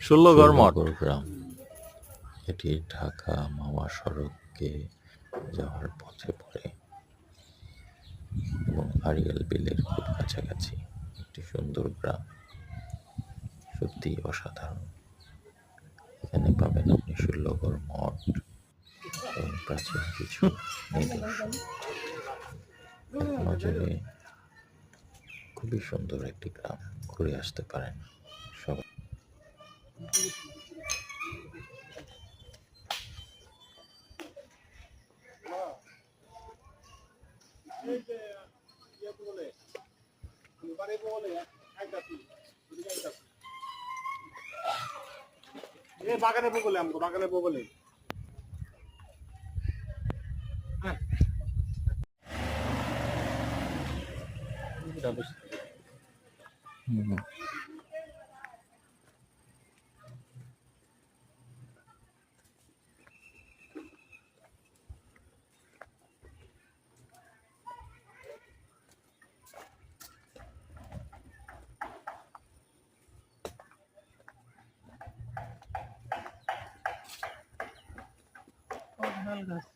ষোলোগড় মঠ। গ্রাম। এটি ঢাকা মাওয়া সড়ককে যাওয়ার পথে পড়ে এবং আরিয়াল বিলের খুব কাছাকাছি একটি সুন্দর গ্রাম। সত্যি অসাধারণ। এখানে পাবেন আপনি ষোলোগড় মঠ এবং প্রাচীন কিছু নিদর্শন। নজরে খুবই সুন্দর একটি গ্রাম। ঘুরে আসতে পারেন। বাগানে বগলে আমগো বাগানে বগলে হুম nalgas.